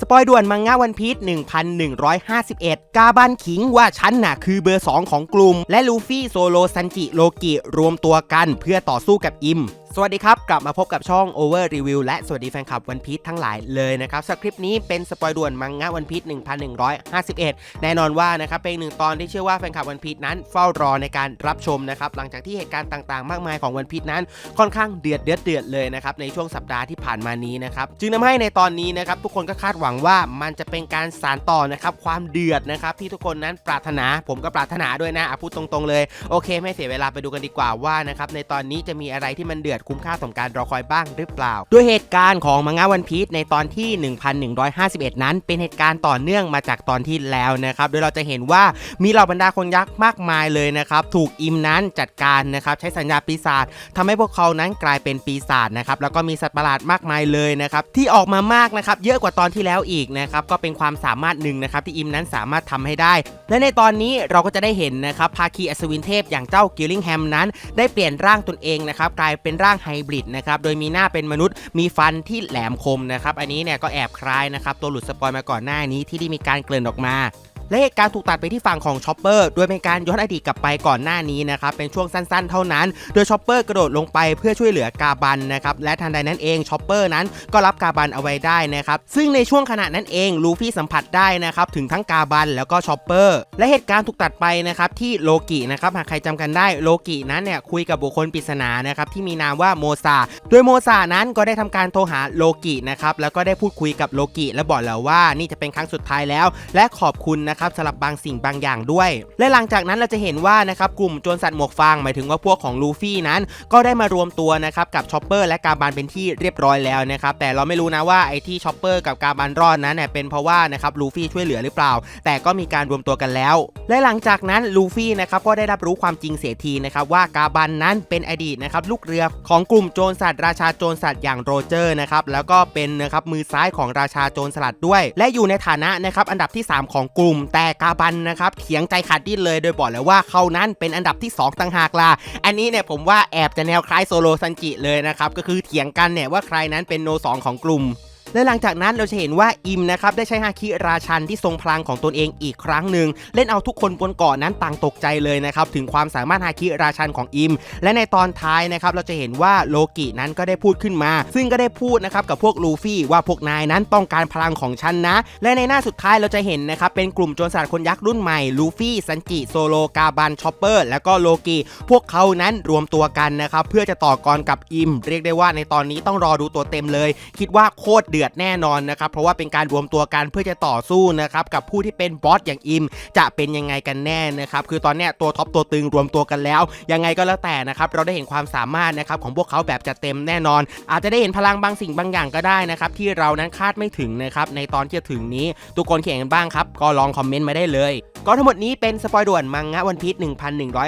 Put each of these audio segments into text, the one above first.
สปอยด่วนมังงะวันพีช1151 กาบันขิงว่าฉันน่ะคือเบอร์ 2 ของกลุ่ม และลูฟี่โซโลซันจิโลกิรวมตัวกันเพื่อต่อสู้กับอิม สวัสดีครับ กลับมาพบกับช่อง Over Review และสวัสดีแฟนคลับวันพีชทั้งหลายเลยนะครับสคริปต์นี้เป็นสปอยด่วนมังงะวันพีช1151 แน่นอนว่านะครับเป็นหนึ่งตอนที่เชื่อว่าแฟนคลับวันพีชนั้นเฝ้ารอในการรับชมนะครับหลังจากที่เหตุการณ์ต่างๆ มากมายของวันพีชนั้นค่อนข้างเดือดเดือดเดือดเลยนะครับในช่วงสัปดาห์ที่ผ่านมานี้นะครับจึงทำให้ในตอนนี้นะครับทุกคนก็คาดหวังว่ามันจะเป็นการสานต่อนะครับความเดือดนะครับที่ทุกคนนั้นปรารถนาผมก็ปรารถนาด้วยนะอะพูดตรงๆเลยโอเค ไม่เสียเวลาไปดูกันดีกว่าว่านะครับในตอนนี้จะมีอะไรที่มันเดือดคุ้มค่าสมการรอคอยบ้างหรือเปล่า ด้วยเหตุการณ์ของมังงะวันพีชในตอนที่ 1151 นั้น เป็นเหตุการณ์ต่อเนื่องมาจากตอนที่แล้วนะครับ โดยเราจะเห็นว่ามีเหล่าบรรดาคนยักษ์มากมายเลยนะครับ ถูกอิมนั้นจัดการนะครับใช้สัญญาปีศาจทำให้พวกเขานั้นกลายเป็นปีศาจนะครับแล้วก็มีสัตว์ประหลาดมากมายเลยนะครับที่ออกมามากนะครับเยอะกว่าตอนที่แล้วอีกนะครับก็เป็นความสามารถหนึ่งนะครับที่อิมนั้นสามารถทำให้ได้ และในตอนนี้เราก็จะได้เห็นนะครับภาคีอัศวินเทพอย่างเจ้ากิลลิงแฮมนั้น ได้เปลี่ยนร่างตนเองนะครับกลายเป็นร่างไฮบริดนะครับโดยมีหน้าเป็นมนุษย์มีฟันที่แหลมคมนะครับอันนี้เนี่ยก็แอบคล้ายนะครับตัวหลุดสปอยมาก่อนหน้านี้ที่ได้มีการเกริ่นออกมา และเหตุการณ์ถูกตัดไปที่ฝั่งของชอปเปอร์โดยเป็นการย้อนอดีตกลับไปก่อนหน้านี้นะครับเป็นช่วงสั้นๆ เท่านั้น โดยชอปเปอร์กระโดดลงไปเพื่อช่วยเหลือกาบันนะครับและทันใดนั้นเองชอปเปอร์นั้นก็รับกาบันเอาไว้ได้นะครับซึ่งในช่วงขณะนั้นเองลูฟี่สัมผัสได้นะครับถึงทั้งกาบันแล้วก็ชอปเปอร์และเหตุการณ์ถูกตัดไปนะครับที่โลกินะครับหากใครจำกันได้โลกินั้นเนี่ยคุยกับบุคคลปริศนานะครับที่มีนามว่าโมซาโดยโมซานั้นก็ได้ทำการโทรหาโลกินะครับแล้วก็ได้พูดคุยกับโลกิและบอกแล้วว่านี่จะเป็นครั้งสุดท้ายแล้ว และขอบคุณนะครับสำหรับบางสิ่งบางอย่างด้วย และหลังจากนั้นเราจะเห็นว่านะครับกลุ่มโจรสัตว์หมวกฟางหมายถึงว่าพวกของลูฟี่นั้น ก็ได้มารวมตัวนะครับกับชอปเปอร์และกาบานเป็นที่เรียบร้อยแล้วนะครับแต่เราไม่รู้นะว่าไอ้ที่ชอปเปอร์กับกาบานรอดนั้นเนี่ยเป็นเพราะว่านะครับลูฟี่ช่วยเหลือหรือเปล่า แต่ก็มีการรวมตัวกันแล้ว และหลังจากนั้นลูฟี่นะครับก็ได้รับรู้ความจริงเสียทีนะครับว่ากาบันนั้นเป็นอดีตนะครับลูกเรือของกลุ่มโจรสัตว์ราชาโจรสัตว์อย่างโรเจอร์นะครับแล้วก็เป็นนะครับมือซ้ายของราชาโจรสลัดด้วย และอยู่ในฐานะนะครับอันดับที่ 3 ของกลุ่มแต่กาบันนะครับเถียงใจขาดดิ้นเลยโดยบอกแล้วว่าเขานั้นเป็นอันดับที่ 2ต่างหากล่ะอันนี้เนี่ยผมว่าแอบจะแนวคล้ายโซโลซันจิเลยนะครับก็คือเถียงกันเนี่ยว่าใครนั้นเป็นโน .2 ของกลุ่ม และหลังจากนั้นเราจะเห็นว่าอิมนะครับได้ใช้ฮาคิราชันที่ทรงพลังของตนเองอีกครั้งหนึ่งเล่นเอาทุกคนบนเกาะนั้นต่างตกใจเลยนะครับถึงความสามารถฮาคิราชันของอิม และในตอนท้ายนะครับเราจะเห็นว่าโลกินั้นก็ได้พูดขึ้นมา ซึ่งก็ได้พูดนะครับกับพวกลูฟี่ว่าพวกนายนั้นต้องการพลังของฉันนะ และในหน้าสุดท้ายเราจะเห็นนะครับเป็นกลุ่มโจรสลัดคนยักษ์รุ่นใหม่ลูฟี่ซันจิโซโลกาบันชอปเปอร์แล้วก็โลกิพวกเขานั้นรวมตัวกันนะครับเพื่อจะต่อกรกับอิม เรียกได้ว่าในตอนนี้ต้องรอดูตัวเต็มเลย คิดว่าโคตรเดือดแน่นอนนะครับเพราะว่าเป็นการรวมตัวกันเพื่อจะต่อสู้นะครับกับผู้ที่เป็นบอสอย่างอิม จะเป็นยังไงกันแน่นะครับคือตอนเนี้ยตัวท็อปตัวตึงรวมตัวกันแล้ว ยังไงก็แล้วแต่นะครับเราได้เห็นความสามารถนะครับของพวกเขาแบบจัดเต็มแน่นอน อาจจะได้เห็นพลังบางสิ่งบางอย่างก็ได้นะครับที่เรานั้นคาดไม่ถึงนะครับในตอนที่จะถึงนี้ทุกคนเขียนกันบ้างครับก็ลองคอมเมนต์มาได้เลยก็ทั้งหมดนี้เป็นสปอยด่วนมังงะวันพีช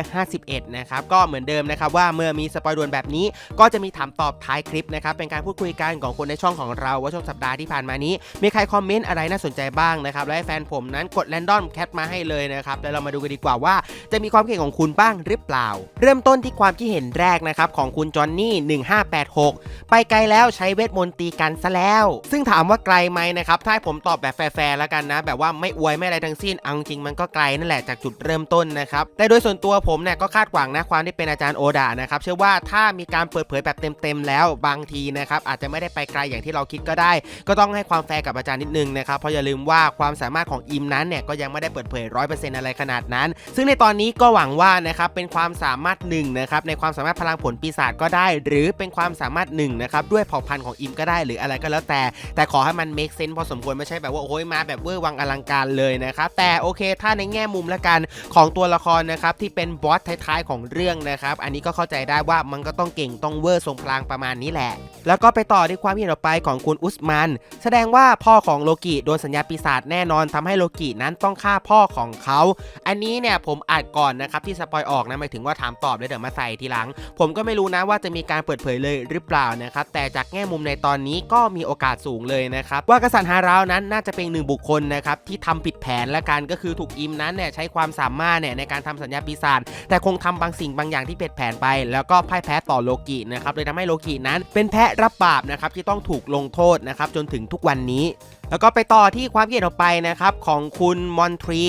1151 นะครับก็เหมือนเดิมนะครับว่าเมื่อมีสปอยด่วนแบบนี้ ก็จะมีถามตอบท้ายคลิปนะครับเป็นการพูดคุยกันของคนในช่องของเราว่าช่วงสัปดาห์ที่ผ่านมานี้ มีใครคอมเมนต์อะไรน่าสนใจบ้างนะครับและให้แฟนผมนั้นกดแรนดอมแคทมาให้เลยนะครับแล้วเรามาดูกันดีกว่าว่า จะมีความเห็นของคุณบ้างหรือเปล่า เริ่มต้นที่ความคิดเห็นแรกนะครับของคุณจอห์นนี่1586 ไปไกลแล้วใช้เวทมนต์ตีกันซะแล้ว ซึ่งถามว่าไกลไหมนะครับถ้าผมตอบแบบแฟร์ๆแล้วกันนะ แบบว่าไม่อวยไม่อะไรทั้งสิ้นเอาจริงมันก็็ไกลนั่นแหละจากจุดเริ่มต้นนะครับแต่โดยส่วนตัวผมเนี่ยก็คาดหวังนะความที่เป็นอาจารย์โอดานะครับเชื่อว่าถ้ามีการเปิดเผยแบบเต็มๆแล้วบางทีนะครับอาจจะไม่ได้ไปไกลอย่างที่เราคิดก็ได้ ก็ต้องให้ความแฟร์กับอาจารย์นิดนึงนะครับเพราะอย่าลืมว่าความสามารถของอิมนั้นเนี่ยก็ยังไม่ได้เปิดเผยร้อยเปอร์เซ็นต์อะไรขนาดนั้น ซึ่งในตอนนี้ก็หวังว่านะครับเป็นความสามารถหนึ่งนะครับในความสามารถพลังผลปีศาจก็ได้ หรือเป็นความสามารถหนึ่งนะครับด้วยเผ่าพันธุ์ของอิมก็ได้หรืออะไรก็แล้วแต่ แต่ขอให้มัน make sense พอสมควรไม่ใช่แบบว่าโอ้ยมาแบบเวอร์วังอลังการเลยนะครับแต่โอเคถ้าในแง่มุมละกันของตัวละครนะครับที่เป็นบอสท้ายๆของเรื่องนะครับ อันนี้ก็เข้าใจได้ว่ามันก็ต้องเก่งต้องเวอร์ทรงพลังประมาณนี้แหละ แล้วก็ไปต่อที่ความเห็นต่อไปของคุณอุสมัน แสดงว่าพ่อของโลกิโดนสัญญาปีศาจแน่นอนทำให้โลกินั้นต้องฆ่าพ่อของเขา อันนี้เนี่ยผมอ่านก่อนนะครับที่สปอยออกนะหมายถึงว่าถามตอบแล้วเดี๋ยวมาใส่ทีหลัง ผมก็ไม่รู้นะว่าจะมีการเปิดเผยเลยหรือเปล่านะครับแต่จากแง่มุมในตอนนี้ก็มีโอกาสสูงเลยนะครับว่ากษัตริย์ฮาราวนั้นน่าจะเป็นหนึ่งบุคคลนะครับที่ทำผิดแผนและกันก็คือถูกอิมนั้นเนี่ยใช้ความสามารถเนี่ยในการทำสัญญาปีศาจแต่คงทำบางสิ่งบางอย่างที่เผ็ดแผนไป แล้วก็พ่ายแพ้ต่อโลกินะครับเลยทำให้โลกินั้น เป็นแพะรับบาปนะครับที่ต้องถูกลงโทษนะครับจนถึงทุกวันนี้ แล้วก็ไปต่อที่ความคิดเห็นออกไปนะครับของคุณมอนทรี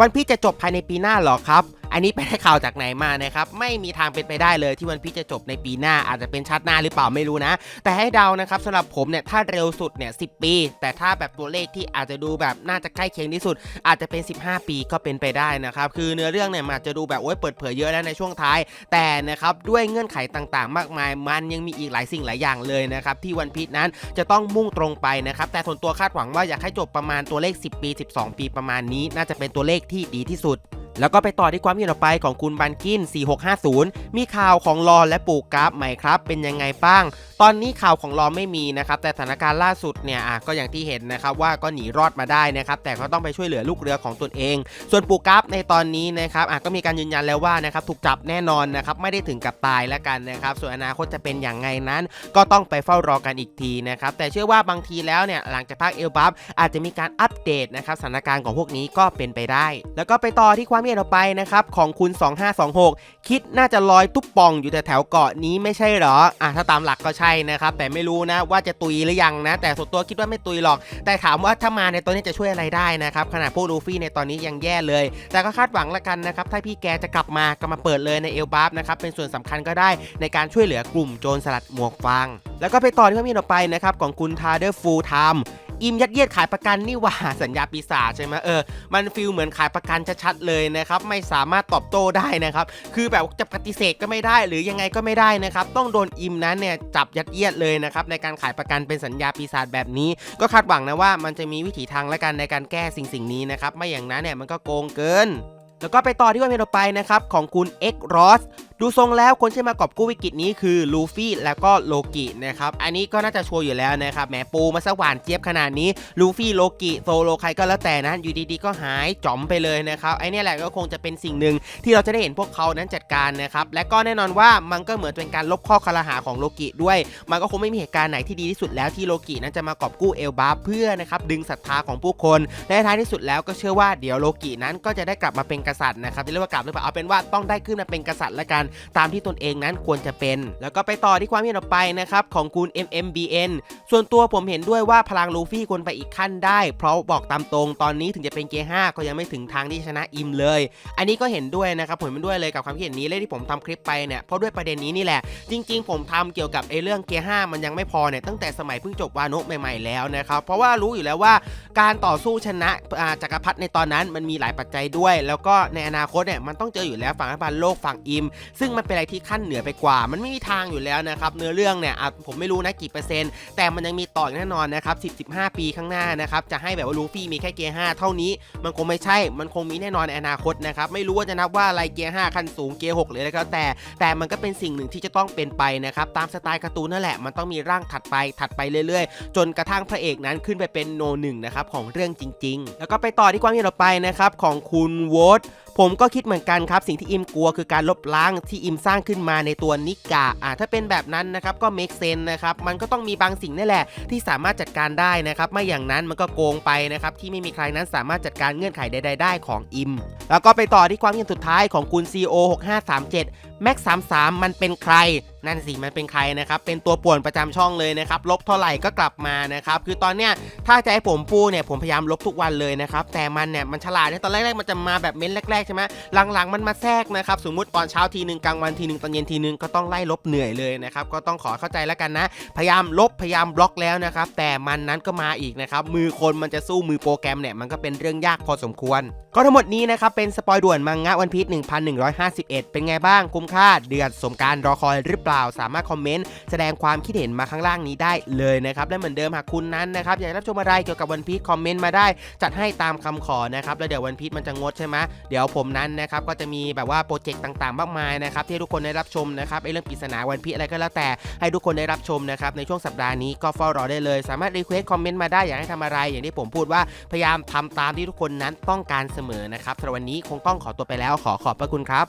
วันพีจะจบภายในปีหน้าหรอครับ อันนี้ไปได้ข่าวจากไหนมานะครับไม่มีทางเป็นไปได้เลยที่วันพีจะจบในปีหน้าอาจจะเป็นชาติหน้าหรือเปล่าไม่รู้นะ แต่ให้เดานะครับสำหรับผมเนี่ยถ้าเร็วสุดเนี่ยสิปี แต่ถ้าแบบตัวเลขที่อาจจะดูแบบน่าจะใกล้เคียงที่สุด อาจจะเป็น 15 ปีก็เป็นไปได้นะครับคือเนื้อเรื่องเนี่ยมันอาจจะดูแบบโอ้ยเปิดเผยเยอะแล้วในช่วงท้าย แต่นะครับด้วยเงื่อนไขต่างๆ มากมาย มันยังมีอีกหลายสิ่งหลายอย่างเลยนะครับที่วันพีชนั้นจะต้องมุ่งตรงไปนะครับแต่ส่วนตัวคาดหวังว่าอยากให้จบประมาณตัวเลข 10 ปี 12 ปีประมาณนี้ น่าจะเป็นตัวเลขที่ดีที่สุด แล้วก็ไปต่อที่ความคิดเห็นต่อไปของคุณบันกิน 4650 มีข่าวของรอและปูกราฟใหม่ครับ เป็นยังไงบ้าง ตอนนี้ข่าวของรอไม่มีนะครับแต่สถานการณ์ล่าสุดเนี่ยอะก็อย่างที่เห็นนะครับว่าก็หนีรอดมาได้นะครับแต่ก็ต้องไปช่วยเหลือลูกเรือของตนเอง ส่วนปูกราฟในตอนนี้นะครับอะก็มีการยืนยันแล้วว่านะครับถูกจับแน่นอนนะครับไม่ได้ถึงกับตายแล้วกันนะครับส่วนอนาคตจะเป็นอย่างไงนั้น ก็ต้องไปเฝ้ารอกันอีกทีนะครับแต่เชื่อว่าบางทีแล้วเนี่ยหลังจากภาคเอลบัฟอาจจะมีการอัปเดตนะครับสถานการณ์ของพวกนี้ก็เป็นไปได้ แล้วก็ไปต่อที่ความเห็นต่อไปนะครับของคุณ 2526 คิดน่าจะลอยตุ๊บป่องอยู่แต่แถวเกาะนี้ไม่ใช่หรออะถ้าตามหลักก็ใช่นะครับแต่ไม่รู้นะว่าจะตุยหรือยังนะ แต่ส่วนตัวคิดว่าไม่ตุยหรอก แต่ถามว่าถ้ามาในตัวนี้จะช่วยอะไรได้นะครับขนาดพวกลูฟี่ในตอนนี้ยังแย่เลย แต่ก็คาดหวังละกันนะครับถ้าพี่แกจะกลับมาก็มาเปิดเลยในเอลบัฟนะครับเป็นส่วนสำคัญก็ได้ในการช่วยเหลือกลุ่มโจรสลัดหมวกฟางแล้วก็ไปต่อที่ความเห็นต่อไปนะครับของคุณทาเดอร์ฟูลไทม์ อิมยัดเยียดขายประกันนี่หว่าสัญญาปีศาจใช่ไหมเออมันฟีลเหมือนขายประกันชัดๆเลยนะครับไม่สามารถตอบโต้ได้นะครับคือแบบจะปฏิเสธก็ไม่ได้หรือยังไงก็ไม่ได้นะครับต้องโดนอิมนั้นเนี่ยจับยัดเยียดเลยนะครับในการขายประกันเป็นสัญญาปีศาจแบบนี้ ก็คาดหวังนะว่ามันจะมีวิถีทางและกันในการแก้สิ่งสิ่งนี้นะครับไม่อย่างนั้นเนี่ยมันก็โกงเกินแล้วก็ไปต่อที่วันเพลงต่อไปนะครับของคุณ X Ross ดูทรงแล้วคนที่มากอบกู้วิกฤตนี้คือลูฟี่แล้วก็โลกินะครับ อันนี้ก็น่าจะชัวร์อยู่แล้วนะครับแหมปูมาสกหวานเจี๊ยบขนาดนี้ลูฟี่โลกิโซโลใครก็แล้วแต่นะอยู่ดีๆก็หายจอมไปเลยนะครับไอเนี่ยแหละก็คงจะเป็นสิ่งหนึ่งที่เราจะได้เห็นพวกเขานั้นจัดการนะครับและก็แน่นอนว่ามันก็เหมือนเป็นการลบข้อคารหาของโลกิด้วย มันก็คงไม่มีเหตุการณ์ไหนที่ดีที่สุดแล้วที่โลกินั้นจะมากอบกู้เอลบาเพื่อนะครับดึงศรัทธาของผู้คนและท้ายที่สุดแล้วก็เชื่อว่าเดี๋ยวโลกินั้นก็จะได้กลับมาเป็นกษัตริย์นะครับจะเรียกว่ากลับหรือเปล่าเอาเป็นว่าต้องได้ขึ้นมาเป็นกษัตริย์ละกันตามที่ตนเองนั้นควรจะเป็น แล้วก็ไปต่อที่ความเห็นออกไปนะครับของคุณ MMBN ส่วนตัวผมเห็นด้วยว่าพลังลูฟี่ควรไปอีกขั้นได้ เพราะบอกตามตรงตอนนี้ถึงจะเป็นเกียร์5ก็ยังไม่ถึงทางที่ชนะอิมเลย อันนี้ก็เห็นด้วยนะครับผมเห็นด้วยเลยกับความคิดเห็นนี้เลยที่ผมทำคลิปไปเนี่ยเพราะด้วยประเด็นนี้นี่แหละ จริง ๆ ผมทำเกี่ยวกับไอ้เรื่องเกียร์5มันยังไม่พอเนี่ยตั้งแต่สมัยเพิ่งจบวาโนะใหม่ๆแล้วนะครับเพราะว่ารู้อยู่แล้วว่าการต่อสู้ชนะจักรพรรดิในตอนนั้นมันมีหลายปัจจัยด้วย แล้วก็ในอนาคตเนี่ยมันต้องเจออยู่แล้วฝั่งรัฐบาลโลกฝั่งอิมซึ่งมันเป็นอะไรที่ขั้นเหนือไปกว่า มันไม่มีทางอยู่แล้วนะครับเนื้อเรื่องเนี่ยผมไม่รู้นะกี่เปอร์เซ็นต์แต่มันยังมีต่อแน่นอนนะครับ10 15 ปีข้างหน้านะครับจะให้แบบว่าลูฟี่มีแค่เกียร์5เท่านี้ มันคงไม่ใช่มันคงมีแน่นอนในอนาคตนะครับไม่รู้ว่าจะนับว่าอะไรเกียร์5ขั้นสูงเกียร์6หรืออะไรก็แล้วแต่ แต่มันก็เป็นสิ่งหนึ่งที่จะต้องเป็นไปนะครับตามสไตล์การ์ตูนนั่นแหละมันต้องมีร่างถัดไปถัดไปเรื่อยๆ จนกระทั่งพระเอกนั้นขึ้นไปเป็นโนหนึ่งนะครับของเรื่องจริง ๆ แล้วก็ไปต่อที่ความคิดต่อไปนะครับของคุณโวต ผมก็คิดเหมือนกันครับ สิ่งที่อิมกลัวคือการลบล้างที่อิมสร้างขึ้นมาในตัวนิกาอ่าถ้าเป็นแบบนั้นนะครับก็ make sense นะครับมันก็ต้องมีบางสิ่งนี่แหละ ที่สามารถจัดการได้นะครับไม่อย่างนั้นมันก็โกงไปนะครับที่ไม่มีใครนั้นสามารถจัดการเงื่อนไขใดๆได้ของอิม แล้วก็ไปต่อที่ความเห็นสุดท้ายของคุณ CO 6537 Max 33 มันเป็นใคร นั่นสิมันเป็นใครนะครับ เป็นตัวป่วนประจำช่องเลยนะครับ ลบเท่าไหร่ก็กลับมานะครับ คือตอนเนี้ยถ้าจะให้ผมพูดเนี่ยผมพยายามลบทุกวันเลยนะครับ แต่มันเนี่ยมันฉลาดเนี่ยตอนแรกๆมันจะมาแบบเม้นแรกๆใช่ไหมหลังๆมันมาแทรกนะครับ สมมติตอนเช้าทีหนึ่งกลางวันทีหนึ่งตอนเย็นทีหนึ่งก็ต้องไล่ลบเหนื่อยเลยนะครับ ก็ต้องขอเข้าใจแล้วกันนะ พยายามลบพยายามบล็อกแล้วนะครับ แต่มันนั้นก็มาอีกนะครับ มือคนมันจะสู้มือโปรแกรมเนี่ยมันก็เป็นเรื่องยากพอสมควร ก็ทั้งหมดนี้นะครับเป็นสปอยด่วนมังงะวันพีช1151 เป็นไงบ้างคุ้มค่าเดือดสมการรอคอยหรือเปล่า สามารถคอมเมนต์แสดงความคิดเห็นมาข้างล่างนี้ได้เลยนะครับและเหมือนเดิมหากคุณนั้นนะครับอยากรับชมอะไรเกี่ยวกับวันพีชคอมเมนต์มาได้ จัดให้ตามคำขอนะครับแล้วเดี๋ยววันพีชมันจะงดใช่ไหมเดี๋ยวผมนั้นนะครับก็จะมีแบบว่าโปรเจกต์ต่างๆ มากมายนะครับที่ทุกคนได้รับชมนะครับไอเรื่องปริศนาวันพีชอะไรก็แล้วแต่ให้ทุกคนได้รับชมนะครับในช่วงสัปดาห์นี้ก็เฝ้ารอได้เลย สามารถรีเควสคอมเมนต์มาได้อยากให้ทำอะไรอย่างที่ผมพูดว่าพยายามทำตามที่ทุกคนนั้นต้องการเสมอนะครับสำหรับวันนี้คงต้องขอตัวไปแล้วขอขอบพระคุณครับ